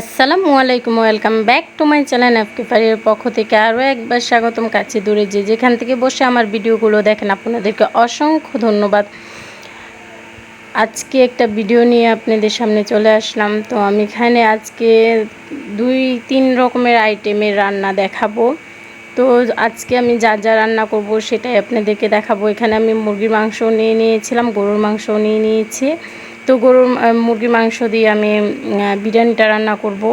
আসসালামু আলাইকুম, welcome back to my channel অ্যাপকিপারের পক্ষ থেকে আরও একবার স্বাগতম কাছে দূরে যে যেখান থেকে বসে আমার ভিডিওগুলো দেখেন, আপনাদেরকে অসংখ্য ধন্যবাদ। আজকে একটা ভিডিও নিয়ে আপনাদের সামনে চলে আসলাম, তো আমি এখানে আজকে দুই, তিন রকমের আইটেমের রান্না দেখাবো। তো আজকে আমি যা যা রান্না করব সেটাই আপনাদেরকে দেখাবো। এখানে আমি মুরগির মাংস নিয়ে নিয়েছিলাম, গরুর মাংস নিয়ে নিয়েছি। তো গরুর মুরগির মাংস দিয়ে আমি বিরিয়ানিটা রান্না করব।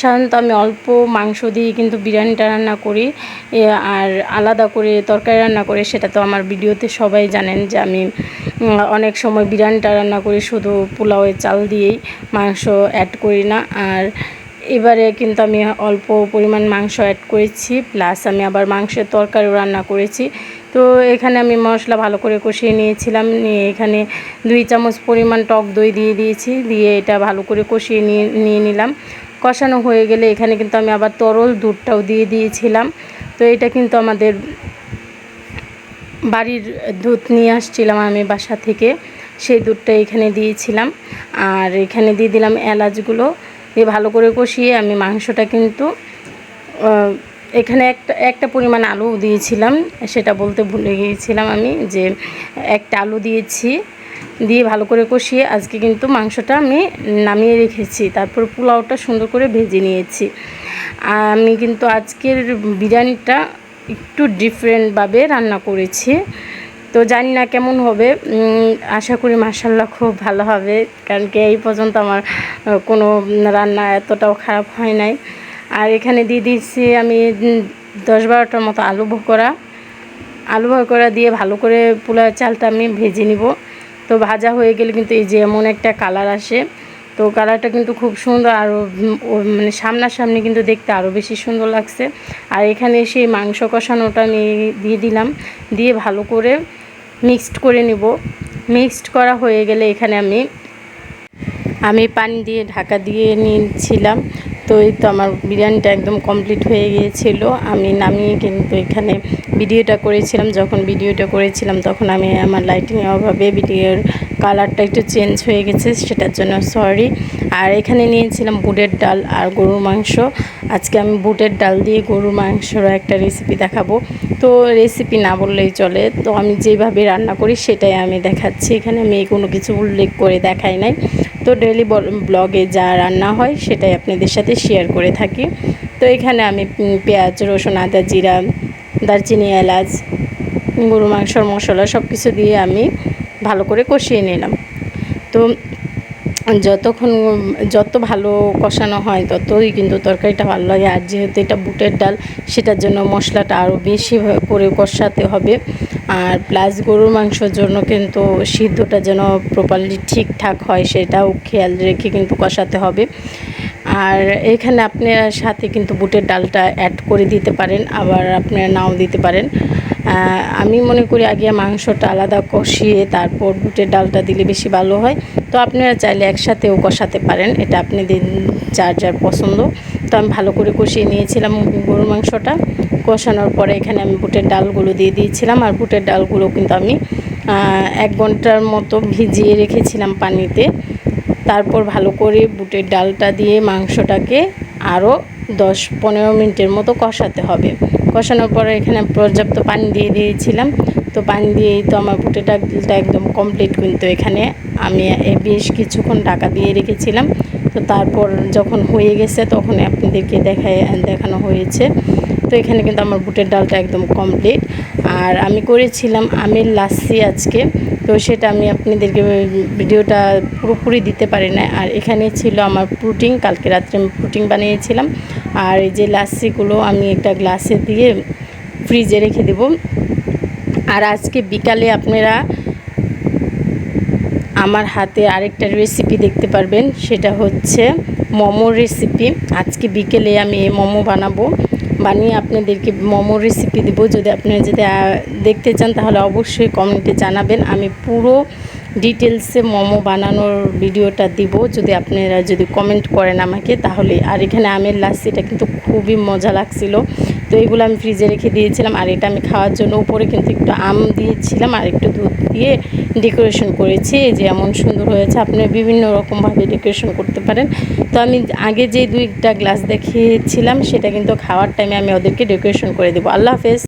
সাধারণত আমি অল্প মাংস দিয়ে কিন্তু বিরিয়ানিটা রান্না করি। আর আলাদা করে তরকারি রান্না করে, সেটা তো আমার ভিডিওতে সবাই জানেন যে আমি অনেক সময় বিরিয়ানিটা রান্না করি, শুধু পোলাওয়ের চাল দিয়েই মাংস অ্যাড করি না। আর এবারে কিন্তু আমি অল্প পরিমাণ মাংস অ্যাড করেছি প্লাস আমি আবার মাংসের তরকারিও রান্না করেছি। তো এখানে আমি মশলা ভালো করে কষিয়ে নিয়েছিলাম। নিয়ে এখানে দুই চামচ পরিমাণ টক দই দিয়ে দিয়েছি। দিয়ে এটা ভালো করে কষিয়ে নিয়ে নিয়ে নিলাম। কষানো হয়ে গেলে এখানে কিন্তু আমি আবার তরল দুধটাও দিয়ে দিয়েছিলাম। তো এটা কিন্তু আমাদের বাড়ির দুধ নিয়ে আসছিলাম আমি বাসা থেকে। সেই দুধটা এখানে দিয়েছিলাম। আর এখানে দিয়ে দিলাম এলাচগুলো। দিয়ে ভালো করে কষিয়ে আমি মাংসটা কিন্তু এখানে একটা একটা পরিমাণ আলু দিয়েছিলাম, সেটা বলতে ভুলে গিয়েছিলাম আমি যে একটা আলু দিয়েছি, দিয়ে ভালো করে কষিয়ে আজকে কিন্তু মাংসটা আমি নামিয়ে রেখেছি, তারপর পোলাওটা সুন্দর করে ভেজে নিয়েছি। আমি কিন্তু আজকের বিরিয়ানিটা একটু ডিফারেন্টভাবে রান্না করেছি, তো জানি না কেমন হবে আশা করি মাসাল্লাহ খুব ভালো হবে, কারণ কি এই পর্যন্ত আমার কোনো রান্না এতটাও খারাপ হয় নাই। আর এখানে দিয়ে দিচ্ছি আমি দশ বারোটার মতো আলু ভোকরা আলু ভোকরা দিয়ে ভালো করে পোলা চালটা আমি ভেজে নিব। তো ভাজা হয়ে গেলে কিন্তু এই যে এমন একটা কালার আসে। তো কালারটা কিন্তু খুব সুন্দর আরও মানে সামনাসামনি কিন্তু দেখতে আরও বেশি সুন্দর লাগছে। আর এখানে সেই মাংস কষানোটা আমি দিয়ে দিলাম। দিয়ে ভালো করে মিক্সড করে নিব। মিক্সড করা হয়ে গেলে এখানে আমি আমি পানি দিয়ে ঢাকা দিয়ে নিয়েছিলাম। তো এই তো আমার বিরিয়ানিটা একদম কমপ্লিট হয়ে গিয়েছিল। আমি নামিয়ে কিন্তু এখানে ভিডিওটা করেছিলাম, যখন ভিডিওটা করেছিলাম, তখন আমি আমার লাইটিংয়ের অভাবে ভিডিওর কালারটা একটু চেঞ্জ হয়ে গেছে, সেটার জন্য সরি আর এখানে নিয়েছিলাম বুটের ডাল আর গরুর মাংস। আজকে আমি বুটের ডাল দিয়ে গরুর মাংসরও একটা রেসিপি দেখাবো। তো রেসিপি না বললেই চলে, তো আমি যেভাবে রান্না করি সেটাই আমি দেখাচ্ছি। এখানে আমি কোনো কিছু উল্লেখ করে দেখাই নাই। তো ডেলি ব্লগে যা রান্না হয় সেটাই আপনাদের সাথে শেয়ার করে থাকি। তো এখানে আমি পেঁয়াজ, রসুন, আদা, জিরা দারচিনি, এলাচ গরু মাংসর মশলা সব কিছু দিয়ে আমি ভালো করে কষিয়ে নিলাম। তো যতক্ষণ যত ভালো কষানো হয় ততই কিন্তু তরকারিটা ভালো লাগে। আর যেহেতু এটা বুটের ডাল, সেটার জন্য মশলাটা আরও বেশি করে কষাতে হবে। আর প্লাস গরুর মাংসর জন্য কিন্তু সিদ্ধটা যেন প্রপারলি ঠিকঠাক হয়, সেটাও খেয়াল রেখে কিন্তু কষাতে হবে। আর এখানে আপনার সাথে কিন্তু বুটের ডালটা অ্যাড করে দিতে পারেন, আবার আপনারা নাও দিতে পারেন। আমি মনে করি আগে মাংসটা আলাদা কষিয়ে তারপর বুটের ডালটা দিলে বেশি ভালো হয়। তো আপনারা চাইলে একসাথেও কষাতে পারেন, এটা আপনাদের যার যার পছন্দ। তো আমি ভালো করে কষিয়ে নিয়েছিলাম গরুর মাংসটা। কষানোর পরে এখানে আমি বুটের ডালগুলো দিয়ে দিয়েছিলাম, আর বুটের ডালগুলো কিন্তু আমি এক ঘণ্টার মতো ভিজিয়ে রেখেছিলাম পানিতে। তারপর ভালো করে বুটের ডালটা দিয়ে মাংসটাকে আরও দশ পনেরো মিনিটের মতো কষাতে হবে। কষানোর পরে এখানে পর্যাপ্ত পানি দিয়ে দিয়েছিলাম। তো পানি দিয়েই তো আমার বুটের ডালটা একদম কমপ্লিট কিন্তু এখানে আমি বেশ কিছুক্ষণ ঢাকা দিয়ে রেখেছিলাম। তো তারপর যখন হয়ে গেছে তখন আপনাদেরকে দেখায়, দেখানো হয়েছে। তো এখানে কিন্তু আমার বুটের ডালটা একদম কমপ্লিট আর আমি করেছিলাম আমের লাচ্ছি আজকে। তো সেটা আমি আপনাদেরকে ভিডিওটা পুরোপুরি দিতে পারি না। আর এখানে ছিল আমার প্রুটিন কালকে রাত্রে আমি প্রুটিন বানিয়েছিলাম। আর এই যে লাসিগুলো আমি একটা গ্লাসে দিয়ে ফ্রিজে রেখে দেব। আর আজকে বিকালে আপনারা আমার হাতে আরেকটা রেসিপি দেখতে পারবেন। সেটা হচ্ছে মোমোর রেসিপি আজকে বিকেলে আমি মোমো বানাবো। বানিয়ে আপনাদেরকে মোমোর রেসিপি দেব। যদি আপনারা যদি দেখতে চান, তাহলে অবশ্যই কমেন্টে জানাবেন। আমি পুরো ডিটেলসে মোমো বানানোর ভিডিওটা দিব। যদি আপনারা যদি কমেন্ট করেন আমাকে, তাহলে। আর এখানে আমের লাচ্ছিটা কিন্তু খুবই মজা লাগছিল। তো এগুলো আমি ফ্রিজে রেখে দিয়েছিলাম আর এটা আমি খাওয়ার জন্য উপরে কিন্তু একটু আম দিয়েছিলাম আর একটু দুধ দিয়ে ডেকোরেশন করেছি। যে এমন সুন্দর হয়েছে আপনি বিভিন্ন রকমভাবে ডেকোরেশন করতে পারেন। তো আমি আগে যে দুইটা গ্লাস দেখিয়েছিলাম, সেটা কিন্তু খাওয়ার টাইমে আমি ওদেরকে ডেকোরেশন করে দেবো। আল্লাহ হাফেজ।